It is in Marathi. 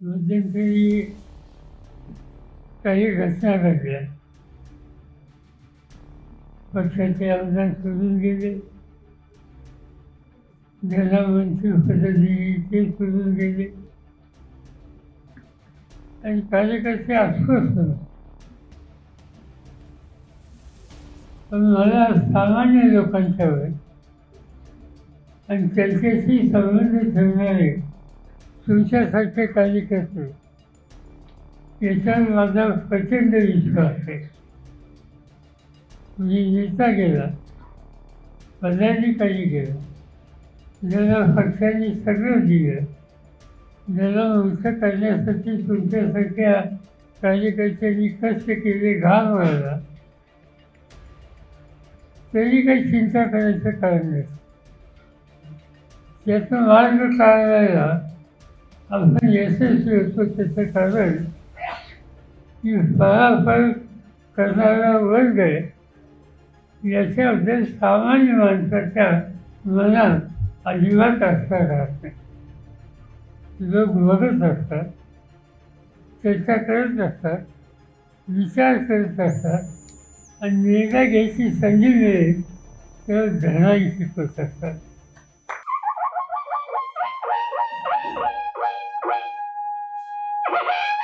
मध्यंतरी काही घटना घडल्या. पक्षाचे आमदार सोडून गेले. ज्यांना मंत्री ते सोडून गेले. आणि कार्यकर्ते अस्वस्थ पण मला सामान्य लोकांच्यावर आणि त्यांच्याशी संबंध ठेवणारे तुमच्यासारखे कार्यकर्ते याच्यावर माझा प्रचंड विश्वास आहे. मी नेता गेला. पदाधिकारी गेला. ज्याला पक्षाने सगळं दिलं. ज्याला मोठं करण्यासाठी तुमच्यासारख्या कार्यकर्त्यांनी कष्ट केले घाम व्हायला तरी काही चिंता करायचं कारण नाही. त्याचं मार्ग काढायला आपण यशस्वी होतो त्याचं कारण की फळाफळ करणारा वर्ग आहे याच्याबद्दल सामान्य माणसाच्या मनात अजिबात असता राहत नाही लोक बघत असतात चर्चा करत असतात विचार करत असतात आणि निर्णय घ्यायची संधी मिळेल तेव्हा धनाई शिकवत असतात Woohoo!